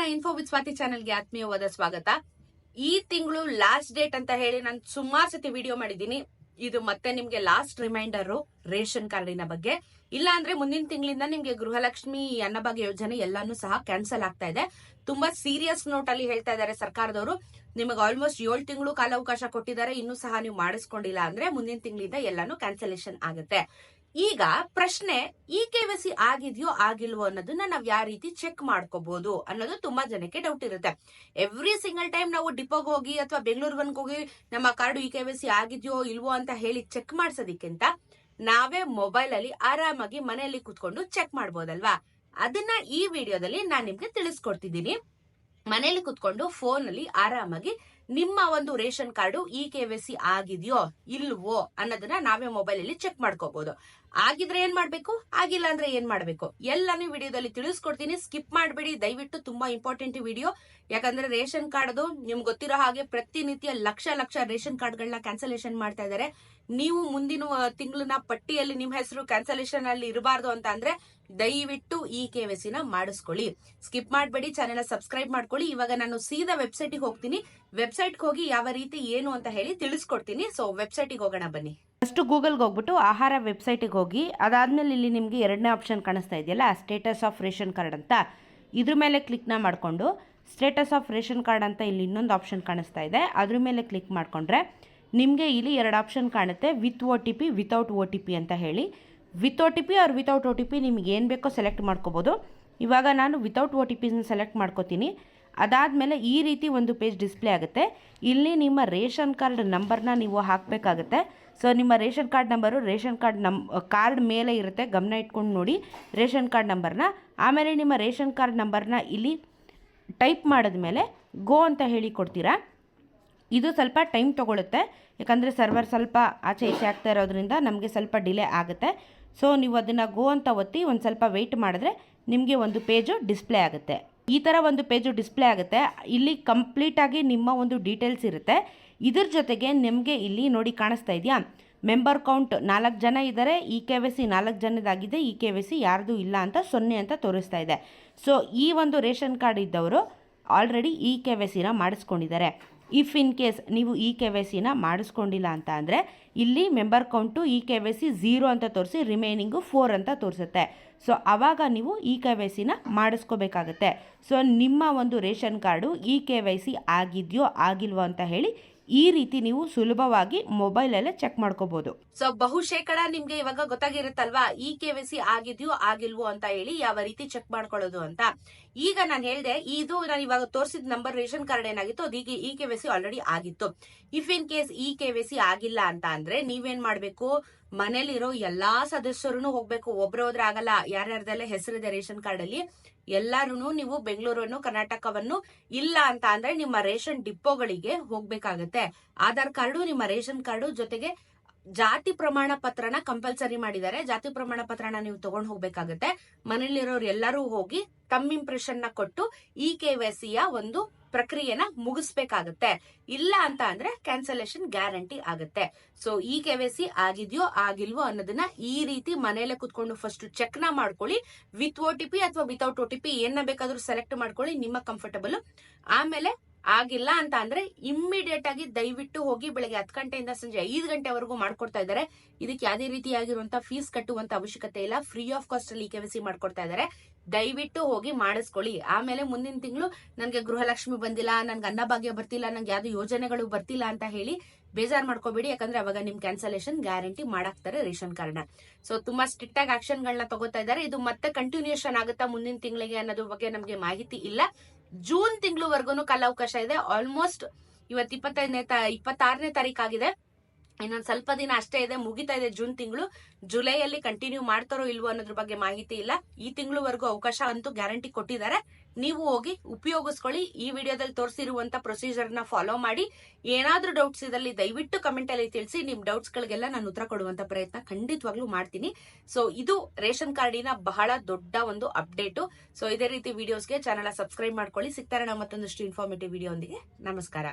Info with Swati ಚಾನೆಲ್ಗೆ ಆತ್ಮೀಯವಾದ ಸ್ವಾಗತ. ಈ ತಿಂಗಳು ಲಾಸ್ಟ್ ಡೇಟ್ ಅಂತ ಹೇಳಿ ನಾನು ಸುಮಾರು ಸತಿ ವಿಡಿಯೋ ಮಾಡಿದ್ದೀನಿ. ಇದು ಮತ್ತೆ ನಿಮ್ಗೆ ಲಾಸ್ಟ್ ರಿಮೈಂಡರ್ ರೇಷನ್ ಕಾರ್ಡಿನ ಬಗ್ಗೆ. ಇಲ್ಲ ಅಂದ್ರೆ ಮುಂದಿನ ತಿಂಗಳಿಂದ ನಿಮ್ಗೆ ಗೃಹಲಕ್ಷ್ಮಿ ಅನ್ನಭಾಗ್ಯ ಯೋಜನೆ ಎಲ್ಲಾನು ಸಹ ಕ್ಯಾನ್ಸಲ್ ಆಗ್ತಾ ಇದೆ. ತುಂಬಾ ಸೀರಿಯಸ್ ನೋಟ್ ಅಲ್ಲಿ ಹೇಳ್ತಾ ಇದ್ದಾರೆ ಸರ್ಕಾರದವರು. ನಿಮಗೆ ಆಲ್ಮೋಸ್ಟ್ ಏಳು ತಿಂಗಳು ಕಾಲಾವಕಾಶ ಕೊಟ್ಟಿದ್ದಾರೆ, ಇನ್ನೂ ಸಹ ನೀವು ಮಾಡಿಸ್ಕೊಂಡಿಲ್ಲ ಅಂದ್ರೆ ಮುಂದಿನ ತಿಂಗಳಿಂದ ಎಲ್ಲಾನು ಕ್ಯಾನ್ಸಲೇಷನ್ ಆಗುತ್ತೆ. ಈಗ ಪ್ರಶ್ನೆ ಇ ಕೆ ವೈ ಸಿ ಆಗಿದೆಯೋ ಆಗಿಲ್ವೋ ಅನ್ನೋದನ್ನ ನಾವ್ ಯಾವ ರೀತಿ ಚೆಕ್ ಮಾಡ್ಕೋಬಹುದು ಅನ್ನೋದು ತುಂಬಾ ಜನಕ್ಕೆ ಡೌಟ್ ಇರುತ್ತೆ. ಎವ್ರಿ ಸಿಂಗಲ್ ಟೈಮ್ ನಾವು ಡಿಪೋಗೆ ಹೋಗಿ ಅಥವಾ ಬೆಂಗಳೂರು ಬಂಕ್ ಹೋಗಿ ನಮ್ಮ ಕಾರ್ಡು ವೈ ಸಿ ಆಗಿದೆಯೋ ಇಲ್ವೋ ಅಂತ ಹೇಳಿ ಚೆಕ್ ಮಾಡ್ಸೋದಕ್ಕಿಂತ ನಾವೇ ಮೊಬೈಲ್ ಅಲ್ಲಿ ಆರಾಮಾಗಿ ಮನೆಯಲ್ಲಿ ಕುತ್ಕೊಂಡು ಚೆಕ್ ಮಾಡ್ಬೋದಲ್ವಾ? ಅದನ್ನ ಈ ವಿಡಿಯೋದಲ್ಲಿ ನಾನ್ ನಿಮ್ಗೆ ತಿಳಿಸ್ಕೊಡ್ತಿದ್ದೀನಿ. ಮನೆಯಲ್ಲಿ ಕುತ್ಕೊಂಡು ಫೋನ್ ಅಲ್ಲಿ ಆರಾಮಾಗಿ ನಿಮ್ಮ ಒಂದು ration card E K C ಆಗಿದೆಯೋ ಇಲ್ವೋ ಅನ್ನೋದನ್ನ ನಾವೇ ಮೊಬೈಲ್ ಅಲ್ಲಿ ಚೆಕ್ ಮಾಡ್ಕೋಬಹುದು ಆಗಿದ್ರೆ ಏನ್ ಮಾಡ್ಬೇಕು? ಆಗಿಲ್ಲ ಅಂದ್ರೆ ಏನ್ ಮಾಡ್ಬೇಕು? ಎಲ್ಲಾನು ವಿಡಿಯೋದಲ್ಲಿ ತಿಳಿಸ್ಕೊಡ್ತೀನಿ. ಸ್ಕಿಪ್ ಮಾಡಬೇಡಿ. ದಯವಿಟ್ಟು ತುಂಬಾ ಇಂಪಾರ್ಟೆಂಟ್ ವಿಡಿಯೋ. ಯಾಕಂದ್ರೆ ರೇಷನ್ ಕಾರ್ಡ್ದು ನಿಮ್ಗೆ ಗೊತ್ತಿರೋ ಹಾಗೆ ಪ್ರತಿನಿತ್ಯ ಲಕ್ಷ ಲಕ್ಷ ರೇಷನ್ ಕಾರ್ಡ್ಗಳನ್ನ ಕ್ಯಾನ್ಸಲೇಷನ್ ಮಾಡ್ತಾ ಇದ್ದಾರೆ ನೀವು ಮುಂದಿನ ತಿಂಗಳನ್ನ ಪಟ್ಟಿಯಲ್ಲಿ ನಿಮ್ಮ ಹೆಸರು ಕ್ಯಾನ್ಸಲೇಷನ್ ಅಲ್ಲಿ ಇರಬಾರ್ದು ಅಂತ ಅಂದ್ರೆ ದಯವಿಟ್ಟು ಈ ಕೆ ನ ಮಾಡಿಸ್ಕೊಳ್ಳಿ. ಸ್ಕಿಪ್ ಮಾಡಬೇಡಿ. ಚಾನೆಲ್ ಸಬ್ಸ್ಕ್ರೈಬ್ ಮಾಡ್ಕೊಳ್ಳಿ. ಇವಾಗ ನಾನು ಸೀದಾ ವೆಬ್ಸೈಟ್ ಹೋಗ್ತೀನಿ. ವೆಬ್ಸೈಟ್ ಹೋಗಿ ಯಾವ ರೀತಿ, ಏನು ಅಂತ ಹೇಳಿ ತಿಳಿಸ್ಕೊಡ್ತೀನಿ. ಸೊ ವೆಬ್ಸೈಟ್ ಹೋಗೋಣ ಬನ್ನಿ. ಫಸ್ಟ್ ಗೂಗಲ್ಗೆ ಹೋಗ್ಬಿಟ್ಟು ಆಹಾರ ವೆಬ್ಸೈಟಿಗೆ ಹೋಗಿ, ಅದಾದಮೇಲೆ ಇಲ್ಲಿ ನಿಮಗೆ ಎರಡನೇ ಆಪ್ಷನ್ ಕಾಣಿಸ್ತಾ ಇದೆಯಲ್ಲ ಸ್ಟೇಟಸ್ ಆಫ್ ರೇಷನ್ ಕಾರ್ಡ್ ಅಂತ. ಇದ್ರ ಮೇಲೆ ಕ್ಲಿಕ್ನ ಮಾಡಿಕೊಂಡು ಸ್ಟೇಟಸ್ ಆಫ್ ರೇಷನ್ ಕಾರ್ಡ್ ಅಂತ ಇಲ್ಲಿ ಇನ್ನೊಂದು ಆಪ್ಷನ್ ಕಾಣಿಸ್ತಾ ಇದೆ. ಅದ್ರ ಮೇಲೆ ಕ್ಲಿಕ್ ಮಾಡಿಕೊಂಡ್ರೆ, ನಿಮಗೆ ಇಲ್ಲಿ ಎರಡು ಆಪ್ಷನ್ ಕಾಣುತ್ತೆ with O T P without O T P ಅಂತ ಹೇಳಿ. With O T P or without O T P ನಿಮ್ಗೆ ಏನು ಬೇಕೋ ಸೆಲೆಕ್ಟ್ ಮಾಡ್ಕೋಬೋದು. ಇವಾಗ ನಾನು ವಿತೌಟ್ ಒ ಟಿ ಪಿನ ಸೆಲೆಕ್ಟ್ ಮಾಡ್ಕೋತೀನಿ. ಅದಾದಮೇಲೆ ಈ ರೀತಿ ಒಂದು ಪೇಜ್ ಡಿಸ್ಪ್ಲೇ ಆಗುತ್ತೆ. ಇಲ್ಲಿ ನಿಮ್ಮ ರೇಷನ್ ಕಾರ್ಡ್ ನಂಬರ್ನ ನೀವು ಹಾಕಬೇಕಾಗತ್ತೆ. ಸೊ, ನಿಮ್ಮ ration card number, ration card ನಮ್, ಕಾರ್ಡ್ ಮೇಲೆ ಇರುತ್ತೆ. ಗಮನ ಇಟ್ಕೊಂಡು ನೋಡಿ ರೇಷನ್ ಕಾರ್ಡ್ ನಂಬರ್ನ. ಆಮೇಲೆ ನಿಮ್ಮ ರೇಷನ್ ಕಾರ್ಡ್ ನಂಬರ್ನ ಇಲ್ಲಿ ಟೈಪ್ ಮಾಡಿದ ಮೇಲೆ ಗೋ ಅಂತ ಹೇಳಿ ಕೊಡ್ತೀರಾ. ಇದು ಸ್ವಲ್ಪ ಟೈಮ್ ತೊಗೊಳುತ್ತೆ. ಯಾಕಂದರೆ ಸರ್ವರ್ ಸ್ವಲ್ಪ ಆಚೆ ಈಚೆ ಆಗ್ತಾ ಇರೋದ್ರಿಂದ ನಮಗೆ ಸ್ವಲ್ಪ ಡಿಲೇ ಆಗುತ್ತೆ. ಸೊ, ನೀವು ಅದನ್ನು ಗೋ ಅಂತ ಒತ್ತಿ ಒಂದು ಸ್ವಲ್ಪ ವೆಯ್ಟ್ ಮಾಡಿದ್ರೆ ನಿಮಗೆ ಒಂದು ಪೇಜು ಡಿಸ್ಪ್ಲೇ ಆಗುತ್ತೆ. ಈ ಥರ ಒಂದು ಪೇಜು ಡಿಸ್ಪ್ಲೇ ಆಗುತ್ತೆ. ಇಲ್ಲಿ ಕಂಪ್ಲೀಟಾಗಿ ನಿಮ್ಮ ಒಂದು ಡೀಟೇಲ್ಸ್ ಇರುತ್ತೆ. ಇದ್ರ ಜೊತೆಗೆ ನಿಮಗೆ ಇಲ್ಲಿ ನೋಡಿ ಕಾಣಿಸ್ತಾ ಇದೆಯಾ? ಮೆಂಬರ್ ಕೌಂಟ್ ನಾಲ್ಕು ಜನ ಇದ್ದಾರೆ ಇ ಕೆ ವಿ ಸಿ ನಾಲ್ಕು ಜನದಾಗಿದೆ. ಇ ಕೆ ವಿ ಸಿ ಯಾರ್ದು ಇಲ್ಲ ಅಂತ ಸೊನ್ನೆ ಅಂತ ತೋರಿಸ್ತಾ ಇದೆ. ಸೊ ಈ ಒಂದು ರೇಷನ್ ಕಾರ್ಡ್ ಇದ್ದವರು ಆಲ್ರೆಡಿ ಇ ಕೆ ವಿ ಸಿನ ಮಾಡಿಸ್ಕೊಂಡಿದ್ದಾರೆ. ಇಫ್ ಇನ್ ಕೇಸ್ ನೀವು ಇ ಕೆ ವೈ ಸಿನ ಮಾಡಿಸ್ಕೊಂಡಿಲ್ಲ ಅಂತ ಅಂದರೆ, ಇಲ್ಲಿ member count E K Y C zero ಅಂತ ತೋರಿಸಿ ರಿಮೈನಿಂಗು ಫೋರ್ ಅಂತ ತೋರಿಸುತ್ತೆ. ಸೊ ಆವಾಗ ನೀವು ಇ ಕೆ ವೈ ಸಿನ ಮಾಡಿಸ್ಕೋಬೇಕಾಗತ್ತೆ. ಸೊ ನಿಮ್ಮ ಒಂದು ration card E K Y C ಆಗಿದೆಯೋ, ಆಗಿಲ್ವೋ ಅಂತ ಹೇಳಿ ಈ ರೀತಿ ನೀವು ಸುಲಭವಾಗಿ ಮೊಬೈಲ್ ಅಲ್ಲೇ ಚೆಕ್ ಮಾಡ್ಕೋಬಹುದು ಸೊ ಬಹುಶೇಕಡ ನಿಮ್ಗೆ ಇವಾಗ ಗೊತ್ತಾಗಿರುತ್ತಲ್ವಾ, ಈ ಕೆ ವೈ ಸಿ ಆಗಿದ್ಯೋ, ಆಗಿಲ್ವೋ ಅಂತ ಹೇಳಿ ಯಾವ ರೀತಿ ಚೆಕ್ ಮಾಡ್ಕೊಳ್ಳೋದು ಅಂತ. ಈಗ ನಾನು ಹೇಳಿದೆ, ಇದು ನಾನು ಇವಾಗ ತೋರಿಸಿದ ನಂಬರ್ ರೇಷನ್ ಕಾರ್ಡ್ ಏನಾಗಿತ್ತು ಅದೀಗ E K V C already ಆಗಿತ್ತು. If in case E K V C ಆಗಿಲ್ಲ ಅಂತ ಅಂದ್ರೆ ನೀವೇನ್ ಮಾಡ್ಬೇಕು? ಮನೇಲಿರೋ ಎಲ್ಲಾ ಸದಸ್ಯರು ಹೋಗ್ಬೇಕು, ಒಬ್ರು ಹೋದ್ರೆ ಆಗಲ್ಲ. ಯಾರ್ಯಾರ್ದೆಲ್ಲ ಹೆಸರಿದೆ ರೇಷನ್ ಕಾರ್ಡ್ ಅಲ್ಲಿ ಎಲ್ಲಾರು ನೀವು ಬೆಂಗಳೂರನ್ನು, ಕರ್ನಾಟಕವನ್ನು ಇಲ್ಲ ಅಂತ ಅಂದ್ರೆ ನಿಮ್ಮ ರೇಷನ್ ಡಿಪೋಗಳಿಗೆ ಹೋಗ್ಬೇಕಾಗತ್ತೆ. ಆಧಾರ್ ಕಾರ್ಡು, ನಿಮ್ಮ ರೇಷನ್ ಕಾರ್ಡು ಜೊತೆಗೆ ಜಾತಿ ಪ್ರಮಾಣ ಪತ್ರನ ಕಂಪಲ್ಸರಿ ಮಾಡಿದ್ದಾರೆ. ಜಾತಿ ಪ್ರಮಾಣ ಪತ್ರನ ನೀವು ತಗೊಂಡು ಹೋಗ್ಬೇಕಾಗತ್ತೆ. ಮನೇಲಿರೋರು ಎಲ್ಲರೂ ಹೋಗಿ ತಮ್ಮ ಇಂಪ್ರೆಷನ್ನ ಕೊಟ್ಟು ಈ ಕೆ ಯ ಒಂದು ಪ್ರಕ್ರಿಯೆನ ಮುಗಿಸ್ಬೇಕಾಗತ್ತೆ. ಇಲ್ಲ ಅಂತ ಅಂದ್ರೆ ಕ್ಯಾನ್ಸಲೇಷನ್ ಗ್ಯಾರಂಟಿ ಆಗುತ್ತೆ. ಸೊ ಈ ಕೆ ಸಿ ಆಗಿದ್ಯೋ ಆಗಿಲ್ವೋ ಅನ್ನೋದನ್ನ ಈ ರೀತಿ ಮನೆಯಲ್ಲೇ ಕುತ್ಕೊಂಡು ಫಸ್ಟ್ ಚೆಕ್ನ ಮಾಡ್ಕೊಳ್ಳಿ. ವಿತ್ ಒ ಟಿ ಪಿ ಅಥವಾ ವಿತೌಟ್ ಒ ಟಿ ಪಿ ಏನ ಬೇಕಾದ್ರೂ ಸೆಲೆಕ್ಟ್ ಮಾಡ್ಕೊಳ್ಳಿ. ನಿಮ್ಮ ಕಂಫರ್ಟಬಲ್ ಆಮೇಲೆ ಆಗಿಲ್ಲ ಅಂತ ಅಂದ್ರೆ ಇಮ್ಮಿಡಿಯೇಟ್ ಆಗಿ ದಯವಿಟ್ಟು ಹೋಗಿ ಬೆಳಗ್ಗೆ ಹತ್ತು ಗಂಟೆಯಿಂದ ಸಂಜೆ ಐದು ಗಂಟೆವರೆಗೂ ಮಾಡ್ಕೊಡ್ತಾ ಇದ್ದಾರೆ. ಇದಕ್ಕೆ ಯಾವುದೇ ರೀತಿಯಾಗಿರುವಂತಹ ಫೀಸ್ ಕಟ್ಟುವಂತ ಅವಶ್ಯಕತೆ ಇಲ್ಲ. ಫ್ರೀ ಆಫ್ ಕಾಸ್ಟ್ ಅಲ್ಲಿ ಸಿ ಮಾಡ್ಕೊಡ್ತಾ ಇದ್ದಾರೆ. ದಯವಿಟ್ಟು ಹೋಗಿ ಮಾಡಿಸ್ಕೊಳ್ಳಿ. ಆಮೇಲೆ ಮುಂದಿನ ತಿಂಗಳು ನನಗೆ ಗೃಹಲಕ್ಷ್ಮಿ ಬಂದಿಲ್ಲ, ನನ್ಗೆ ಅನ್ನಭಾಗ್ಯ ಬರ್ತಿಲ್ಲ, ನಂಗೆ ಯಾವ್ದು ಯೋಜನೆಗಳು ಬರ್ತಿಲ್ಲ ಅಂತ ಹೇಳಿ ಬೇಜಾರ್ ಮಾಡ್ಕೋಬೇಡಿ. ಯಾಕಂದ್ರೆ ಅವಾಗ ನಿಮ್ ಕ್ಯಾನ್ಸಲೇಷನ್ ಗ್ಯಾರಂಟಿ ಮಾಡಾಕ್ತಾರೆ ರೇಷನ್ ಕಾರ್ಡ್ ಸೊ ತುಂಬಾ ಸ್ಟ್ರಿಕ್ಟ್ ಆಗಿ ಆಕ್ಷನ್ ಗಳನ್ನ ತಗೋತಾ ಇದ್ದಾರೆ. ಇದು ಮತ್ತೆ ಕಂಟಿನ್ಯೂಷನ್ ಆಗುತ್ತಾ ಮುಂದಿನ ತಿಂಗಳಿಗೆ ಅನ್ನೋದ್ರ ಬಗ್ಗೆ ನಮಗೆ ಮಾಹಿತಿ ಇಲ್ಲ. ಜೂನ್ ತಿಂಗಳವರೆಗೂ ಕಾಲಾವಕಾಶ ಇದೆ. ಆಲ್ಮೋಸ್ಟ್ ಇವತ್ತು ಇಪ್ಪತ್ತೈದನೇ ಇಪ್ಪತ್ತಾರನೇ ತಾರೀಕಾಗಿದೆ ಇನ್ನೊಂದ್ ಸ್ವಲ್ಪ ದಿನ ಅಷ್ಟೇ ಇದೆ, ಮುಗಿತಾ ಇದೆ ಜೂನ್ ತಿಂಗಳು. ಜುಲೈಯಲ್ಲಿ ಕಂಟಿನ್ಯೂ ಮಾಡ್ತಾರೋ ಇಲ್ವೋ ಅನ್ನೋದ್ರ ಬಗ್ಗೆ ಮಾಹಿತಿ ಇಲ್ಲ. ಈ ತಿಂಗಳವರೆಗೂ ಅವಕಾಶ ಅಂತೂ ಗ್ಯಾರಂಟಿ ಕೊಟ್ಟಿದ್ದಾರೆ. ನೀವು ಹೋಗಿ ಉಪಯೋಗಿಸ್ಕೊಳ್ಳಿ. ಈ ವಿಡಿಯೋದಲ್ಲಿ ತೋರಿಸಿರುವಂತ ಪ್ರೊಸೀಜರ್ನ ಫಾಲೋ ಮಾಡಿ. ಏನಾದ್ರೂ ಡೌಟ್ಸ್ ಇದರಲ್ಲಿ ದಯವಿಟ್ಟು ಕಮೆಂಟ್ ಅಲ್ಲಿ ತಿಳಿಸಿ. ನಿಮ್ ಡೌಟ್ಸ್ ಗಳಿಗೆಲ್ಲ ನಾನು ಉತ್ತರ ಕೊಡುವಂತ ಪ್ರಯತ್ನ ಖಂಡಿತವಾಗ್ಲೂ ಮಾಡ್ತೀನಿ. ಸೊ ಇದು ರೇಷನ್ ಕಾರ್ಡಿನ ಬಹಳ ದೊಡ್ಡ ಒಂದು ಅಪ್ಡೇಟ್ ಸೊ ಇದೇ ರೀತಿ ವಿಡಿಯೋಸ್ಗೆ ಚಾನಲ್ ಸಬ್ಸ್ಕ್ರೈಬ್ ಮಾಡ್ಕೊಳ್ಳಿ. ಸಿಗ್ತಾರೆ ನಾವು ಮತ್ತೊಂದಷ್ಟು ಇನ್ಫಾರ್ಮೇಟಿವ್ ವಿಡಿಯೋ ನಮಸ್ಕಾರ.